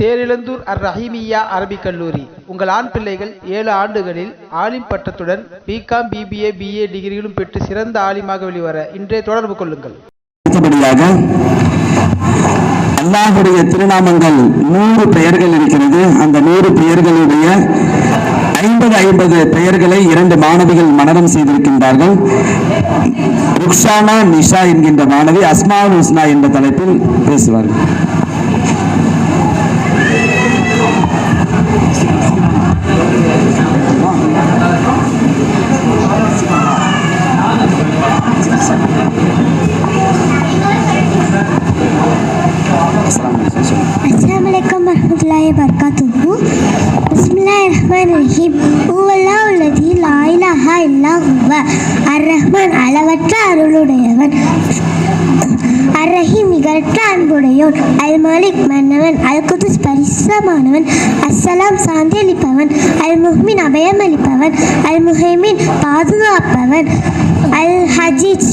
தேரிழந்தூர் அர் ரஹீமியா அரபிக் கல்லூரி. உங்கள் ஆண் பிள்ளைகள் ஏழு ஆண்டுகளில் ஆலிம் பட்டத்துடன் பிகாம் பிபிஏ பிஏ டிகிரிகளும் பெற்று சிறந்த ஆலிமாக வெளிவர இன்றைய தொடர்பு கொள்ளுங்கள். அல்லாஹுடைய திருநாமங்கள் நூறு பெயர்கள் இருக்கிறது. அந்த நூறு பெயர்களுடைய ஐம்பது ஐம்பது பெயர்களை இரண்டு மாணவிகள் மனனம் செய்திருக்கின்றார்கள். ருக்ஷானா நிஷா என்கின்ற மாணவி அஸ்மா ஹுஸ்னா என்ற தலைப்பில் பேசுவார்கள். wabarakatuh. ரஹ்மான் ரஹீம் ஹூவல்லா உள்ளதி லாயிலஹா இல்லா ஹுவ அர் ரஹ்மான் அளவற்ற அருளுடையவன். அர் ரஹீம் நிகரற்ற அன்புடையோன். அல் மாலிக் மன்னவன். அல் குதுஸ் பரிசமானவன் அஸ்ஸலாம் சாந்தி அளிப்பவன் அல் முஹ்மின் அபயம் அளிப்பவன் அல் முஹைமின் பாதுகாப்பவன். அல் ஹஜீஜ்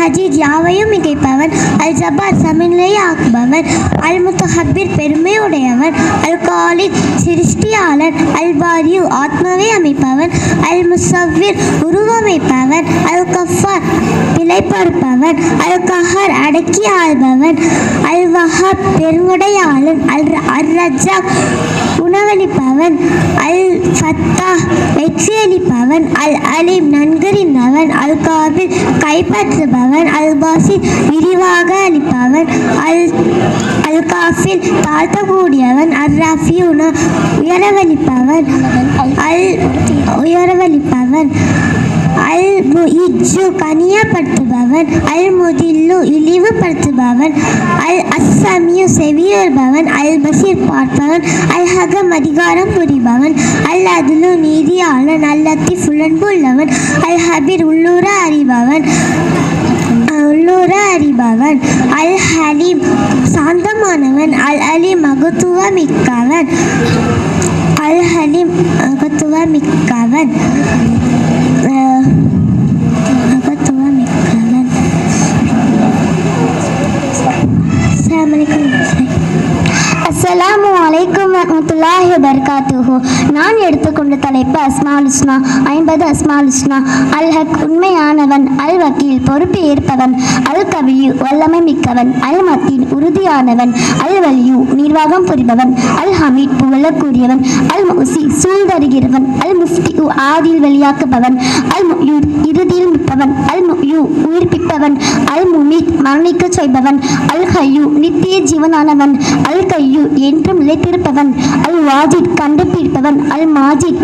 ஹஜீஜ் யாவையும் மிகைப்பவன். அல் ஜபார் சமநிலையை ஆக்குபவன் அல் முத்தஹபீர் பெருமையுடையவன். அல் காலித் சிருஷ்டியாளன். அல் பாரியு ஆத்மாவை அமைப்பவன் அல் முசவ்விர் உருவமைப்பவன் அல் கஃபார் பிழைப்பார்ப்பவன் அல் கஹர் அடக்கி ஆள்பவன் அல் வஹாப் பெருங்குடையாளன் அல் அர் ரஜா உணவளிப்பவன் அல் ஃபத்தா வெற்றியளிப்பவன் அல் அலிம் நன்கறிந்தவன் அல் காபில் கைப்பற்றுபவன் அல் பாசி விரிவாக அளிப்பவன் அல் அல் காஃபில் தாழ்த்தக்கூடியவன் அல் ரஃபியூன உயரவளிப்பவன் அல் உயரவளிப்பவன் அல் முஇஜ்ஜு கனியப்படுத்துபவன். அல் முதில்லு இழிவுபடுத்துபவன். அல் அஸ்ஸமியு செவியுறுபவன். அல் பசீர் பார்ப்பவன். அல் ஹகம் அதிகாரம் புரிபவன். அல் அதுலு நீதியாளன் அல் லத்தீஃப் உழன்பு அல் ஹபீர் உள்ளூர அறிபவன். உள்ளூர அறிபவன். அல் ஹலீம் சாந்தமானவன். அல் அலி மகத்துவமிக்கவன். அல் ஹலீம் मिकावन அஸ்ஸலாமு அலைக்கும் வரமத்துல்லாஹி வபர்காத்துஹு. நான் எடுத்துக்கொண்ட தலைப்பு அஸ்மால் உஸ்னா ஐம்பது அஸ்மால் உஸ்னா அல் ஹக் உண்மையானவன் அல் வக்கீல் பொறுப்பு ஏற்பவன் அல் கவியு வல்லமை மிக்கவன் அல் மத்தீன் உறுதியானவன் அல் வலியு நிர்வாகம் புரிபவன் அல் ஹமீத் புகழக்கூடியவன் அல் முசி சூழ்தருகிறவன் அல் முஃப்தி ஆதியில் வெளியாக்குபவன் அல் முயூர் இறுதியில் நிற்பவன் அல் முயூ உயிர்ப்பிப்பவன் அல் முமீத் மரணிக்கச் செய்பவன் அல் ஹையு நித்திய ஜீவனானவன் அல் கையு என்றும் நிலைத்திருப்பவன். அல் வாஜித் கண்டுபிடிப்பவன் அல் மாஜித்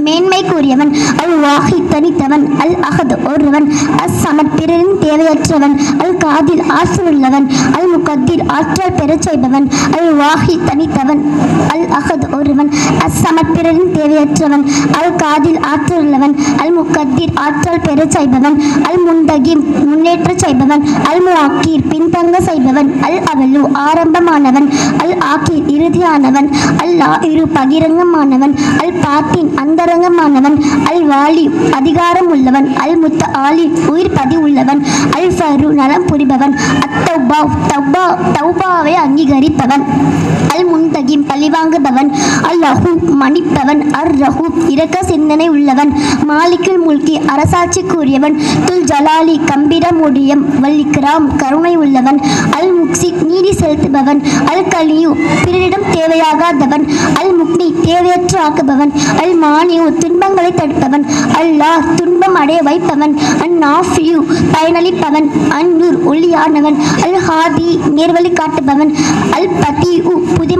மேன்மை கூறியவன் அல் வாஹி தனித்தவன். அல் அகத் ஒருவன். அஸ் சமத் பிறரின் தேவையற்றவன். அல் காதில் ஆற்றலுள்ளவன் அல் முகத்தில் ஆற்றல் பெறச் செய்பவன். அல் வாஹி தனித்தவன். அல் அகத் ஒருவன். அஸ் சமத் பிறரின் தேவையற்றவன். அல் காதில் ஆற்றலுள்ளவன் அல் முகத்தில் ஆற்றல் பெறச் செய்பவன். அல் முந்தகி முன்னேற்றச் செய்பவன். அல் முவாக்கீர் பின்தங்க செய்பவன். அல் அவலு ஆரம்பமானவன். அல் ஆக்கீர் இறுதியானவன் அல் இரு பகிரங்கமானவன் அல் பாத்தின் அந்தரங்கமானவன் அல் வாலி அதிகாரம் உள்ளவன் அல் முத்த ஆலி உயிர் பதி உள்ளவன் அல் ஃபரு நலம் புரிபவன் அத்தௌபா தௌபா தௌபாவை அங்கீகரிப்பவன் அல் முன்தகிம் பழிவாங்குபவன் அல் லஹூ மன்னிப்பவன். அர் ரஹூ இரக்க சிந்தனை உள்ளவன். மாலிக்குல் முல்கி அரசாட்சி கூறியவன். துல் ஜலாலி கம்பீரமுடியம் வல்லிக்ராம் கருணை உள்ளவன். அல் முக்சி நீதி செலுத்துபவன். அல் கலியு பிறரிடம் தேவையாகாதவன். அல் முக்னி தேவையற்று ஆக்குபவன். அல் மானியு துன்பங்களை தடுப்பவன். அல்லாஹ் துன்பம் அடைய வைப்பவன். அன் நாஃபியு பயனளிப்பவன். அன்னூர் ஒளியானவன். அல் ஹாதி நேர்வழி காட்டுபவன். அல் பதி புதுமையாக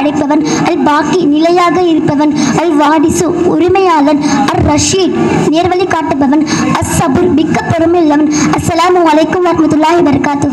படைப்பவன் அல் பாக்கி நிலையாக இருப்பவன் அல் வாடிசு உரிமையாளன் அர் ரஷீத் நேர்வழி காட்டுபவன் அஸ் சபுர் மிக்க பொறுமையுள்ளவன் அஸ்ஸலாமு அலைக்கும் வரமத்துல்லாஹி வர்காத்து